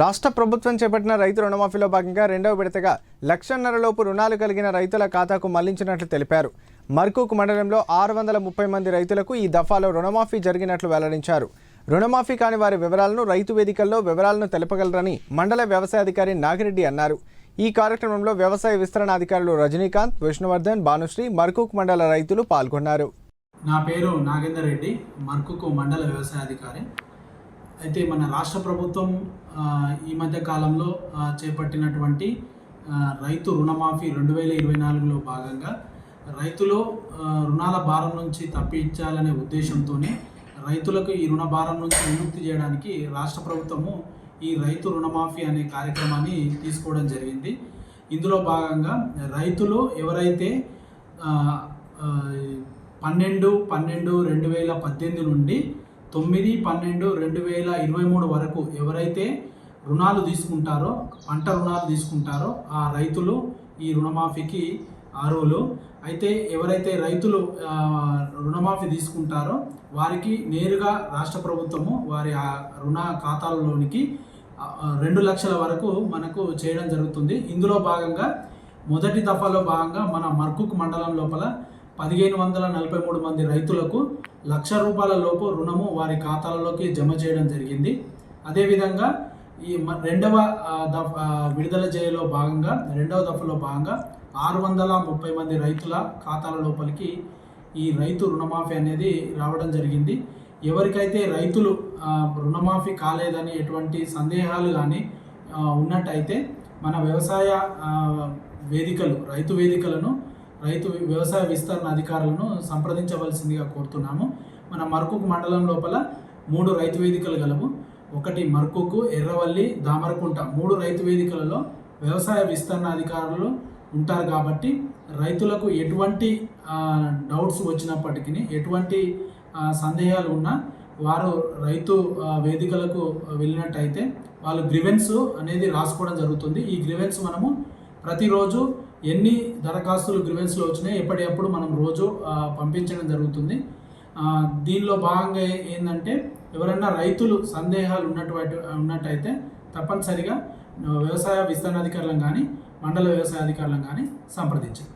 రాష్ట్ర ప్రభుత్వం చేపట్టిన రైతు రుణమాఫీలో భాగంగా రెండవ విడతగా లక్షన్నరలోపు రుణాలు కలిగిన రైతుల ఖాతాకు మళ్ళించినట్లు తెలిపారు. మర్కూక్ మండలంలో ఆరు వందల ముప్పై మంది రైతులకు ఈ దఫాలో రుణమాఫీ జరిగినట్లు వెల్లడించారు. రుణమాఫీ కాని వారి వివరాలను రైతు వేదికల్లో వివరాలను తెలపగలరని మండల వ్యవసాయాధికారి నాగిరెడ్డి అన్నారు. ఈ కార్యక్రమంలో వ్యవసాయ విస్తరణ అధికారులు రజనీకాంత్ విష్ణువర్ధన్ భానుశ్రీ మర్కూక్ మండల రైతులు పాల్గొన్నారు. నా పేరు నాగేందర్ రెడ్డి మర్కుకు మండల వ్యవసాయాధికారి అయితే మన రాష్ట్ర ప్రభుత్వం ఈ మధ్య కాలంలో చేపట్టినటువంటి రైతు రుణమాఫీ రెండు వేల ఇరవై నాలుగులో భాగంగా రైతులు రుణాల భారం నుంచి తప్పించాలనే ఉద్దేశంతోనే రైతులకు ఈ రుణ భారం నుంచి విముక్తి చేయడానికి రాష్ట్ర ప్రభుత్వము ఈ రైతు రుణమాఫీ అనే కార్యక్రమాన్ని తీసుకోవడం జరిగింది. ఇందులో భాగంగా రైతులు ఎవరైతే పన్నెండు పన్నెండు రెండు వేల పద్దెనిమిది నుండి తొమ్మిది పన్నెండు రెండు వేల ఇరవై మూడు వరకు ఎవరైతే రుణాలు తీసుకుంటారో పంట రుణాలు తీసుకుంటారో ఆ రైతులు ఈ రుణమాఫీకి అర్హులు. అయితే ఎవరైతే రైతులు రుణమాఫీ తీసుకుంటారో వారికి నేరుగా రాష్ట్ర ప్రభుత్వము వారి ఆ రుణ ఖాతాలలోనికి రెండు లక్షల వరకు మనకు చేయడం జరుగుతుంది. ఇందులో భాగంగా మొదటి దఫాలో భాగంగా మన మర్కుక్ మండలం లోపల పదిహేను వందల నలభై మూడు మంది రైతులకు లక్ష రూపాయల లోపు రుణము వారి ఖాతాలలోకి జమ చేయడం జరిగింది. అదేవిధంగా ఈ మ- రెండవ దఫ విడుదల చేయలో భాగంగా రెండవ దఫలో భాగంగా ఆరు వందల ముప్పై మంది రైతుల ఖాతాల లోపలికి ఈ రైతు రుణమాఫీ అనేది రావడం జరిగింది. ఎవరికైతే రైతులు రుణమాఫీ కాలేదని ఎటువంటి సందేహాలు కానీ ఉన్నట్టయితే మన వ్యవసాయ వేదికలు రైతు వేదికలను రైతు వ్యవసాయ విస్తరణ అధికారులను సంప్రదించవలసిందిగా కోరుతున్నాము. మన మర్కుక్ మండలం లోపల మూడు రైతు వేదికలు గలవు. ఒకటి మర్కుకు ఎర్రవల్లి దామరకుంట మూడు రైతు వేదికలలో వ్యవసాయ విస్తరణ అధికారులు ఉంటారు కాబట్టి రైతులకు ఎటువంటి డౌట్స్ వచ్చినప్పటికీ ఎటువంటి సందేహాలు ఉన్నా వారు రైతు వేదికలకు వెళ్ళినట్టయితే వాళ్ళు గ్రివెన్స్ అనేది రాసుకోవడం జరుగుతుంది. ఈ గ్రివెన్స్ మనము ప్రతిరోజు ఎన్ని దరఖాస్తులు గ్రివెన్స్లో వచ్చినాయి ఎప్పటికప్పుడు మనం రోజు పంపించడం జరుగుతుంది. దీనిలో భాగంగా ఏంటంటే ఎవరైనా రైతులు సందేహాలు ఉన్నటువంటి ఉన్నట్టయితే తప్పనిసరిగా వ్యవసాయ విస్తరణ అధికారులను కానీ మండల వ్యవసాయ అధికారులను కానీ సంప్రదించాలి.